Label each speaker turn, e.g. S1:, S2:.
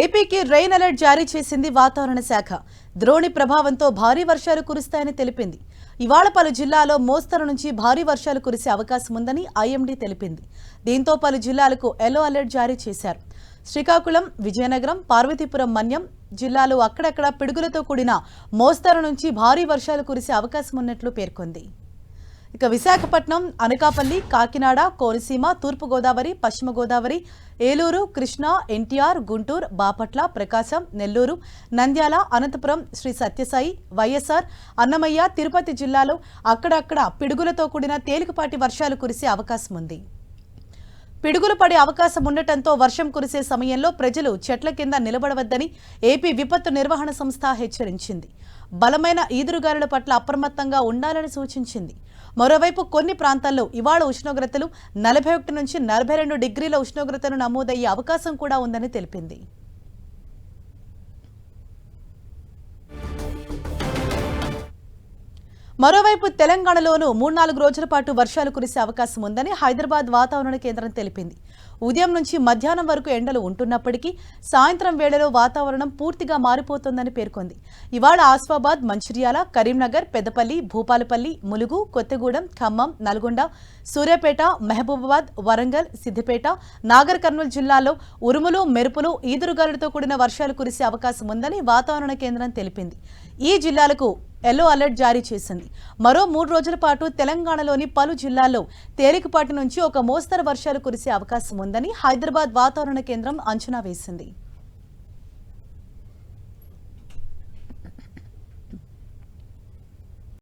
S1: ఏపీకి rain alert జారీ చేసింది వాతావరణ శాఖ ద్రోణి ప్రభావంతో భారీ వర్షాలు కురుస్తాయని తెలిపింది ఇవాళ పలు జిల్లాలో మోస్తరు నుంచి భారీ వర్షాలు కురిసే అవకాశం ఉందని ఐఎండీ తెలిపింది దీంతో పలు జిల్లాలకు ఎల్లో అలర్ట్ జారీ చేశారు శ్రీకాకుళం విజయనగరం పార్వతీపురం మన్యం జిల్లాలు అక్కడక్కడ పిడుగులతో కూడిన మోస్తరు నుంచి భారీ వర్షాలు కురిసే అవకాశం ఉన్నట్లు పేర్కొంది ఇక విశాఖపట్నం అనకాపల్లి కాకినాడ కోనసీమ తూర్పుగోదావరి పశ్చిమ గోదావరి ఏలూరు కృష్ణా ఎన్టీఆర్ గుంటూరు బాపట్ల ప్రకాశం నెల్లూరు నంద్యాల అనంతపురం శ్రీ సత్యసాయి వైఎస్ఆర్ అన్నమయ్య తిరుపతి జిల్లాలో అక్కడక్కడ పిడుగులతో కూడిన తేలికపాటి వర్షాలు కురిసే అవకాశం ఉంది పిడుగులు పడే అవకాశం ఉండటంతో వర్షం కురిసే సమయంలో ప్రజలు చెట్ల కింద నిలబడవద్దని ఏపీ విపత్తు నిర్వహణ సంస్థ హెచ్చరించింది బలమైన ఈదురుగాలుల పట్ల అప్రమత్తంగా ఉండాలని సూచించింది మరోవైపు కొన్ని ప్రాంతాల్లో ఇవాళ ఉష్ణోగ్రతలు నలభై ఒకటి నుంచి నలభై రెండు డిగ్రీల ఉష్ణోగ్రతను నమోదయ్యే అవకాశం కూడా ఉందని తెలిపింది మరోవైపు తెలంగాణలోనూ మూడు నాలుగు రోజుల పాటు వర్షాలు కురిసే అవకాశం ఉందని హైదరాబాద్ వాతావరణ కేంద్రం తెలిపింది ఉదయం నుంచి మధ్యాహ్నం వరకు ఎండలు ఉంటున్నప్పటికీ సాయంత్రం వేళలో వాతావరణం పూర్తిగా మారిపోతోందని పేర్కొంది ఇవాళ ఆస్వాబాద్ మంచిర్యాల కరీంనగర్ పెద్దపల్లి భూపాలపల్లి ములుగు కొత్తగూడెం ఖమ్మం నల్గొండ సూర్యాపేట మహబూబాబాద్ వరంగల్ సిద్దిపేట నాగర్ కర్నూలు జిల్లాలో ఉరుములు మెరుపులు ఈదురుగాలులతో కూడిన వర్షాలు కురిసే అవకాశం ఉందని వాతావరణ కేంద్రం తెలిపింది ఈ జిల్లాలకు ఎల్లో అలర్ట్ జారీ చేసింది మరో మూడు రోజుల పాటు తెలంగాణలోని పలు జిల్లాల్లో తేలికపాటి నుంచి ఒక మోస్తరు వర్షాలు కురిసే అవకాశం ఉందని హైదరాబాద్ వాతావరణ కేంద్రం అంచనా వేసింది